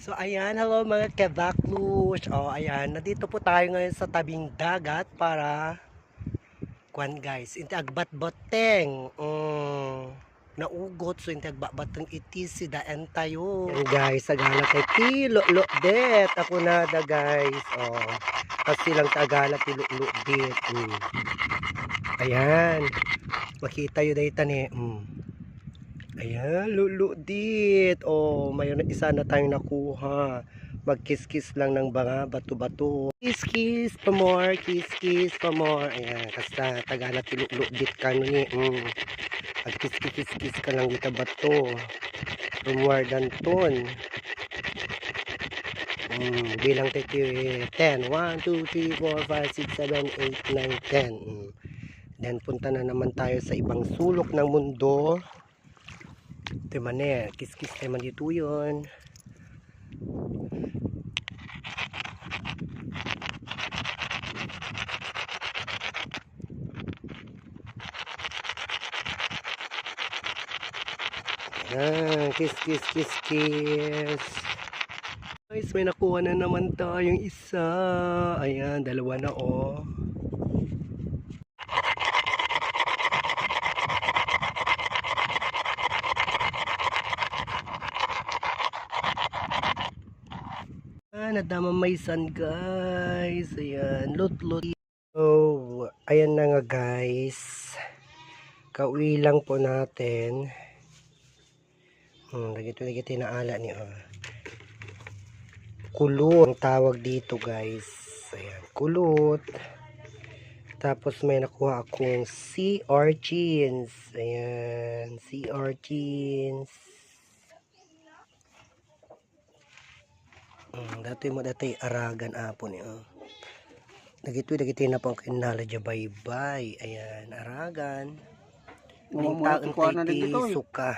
So ayan, hello mga kebaklush. O ayan, nandito po tayo ngayon sa tabing dagat para kwan guys, inti agbat boteng. Mm, naugot so inti agbat boteng iti si daan tayo. Ayan guys, agala kay tilo lo det. Ako na da guys. Oh. Kasi lang tagala tilo lo det. Mm. Ayan. Makita yun dahil tani. Mm. Ayan, lulu dit. Oh, mayroon isa na tayong nakuha. Magkiss-kiss lang ng mga bato-bato. Kiss-kiss pa more, kiss-kiss pa more. Ayan, kasta tagala tilulu dit ka nun eh. Mm. Magkiss-kiss-kiss ka lang dito bato. Than ton. Mm, bilang tayo 10. 1, 2, 3, 4, 5, 6, 7, 8, 9, 10. Mm. Then punta na naman tayo sa ibang sulok ng mundo. Ito man eh, kiss-kiss naman dito yun. Yan, kiss, kiss, kiss, kiss. Guys, may nakuha na naman tayong isa. Ayan, dalawa na oh. Ah, nadama may sun guys. Ayan, lut lut. So, ayan na nga guys. Kauwi lang po natin. Hmm, lagito na ala ni oh. Kulot ang tawag dito guys. Ayan, kulot. Tapos may nakuha akong sea urchins. Ayan, sea urchins. Mm, dati mo dati aragan apo ni oh. Dagito dagiti na pang kinala dya bye bye. Ayan, aragan. Ning taon kay eh. suka.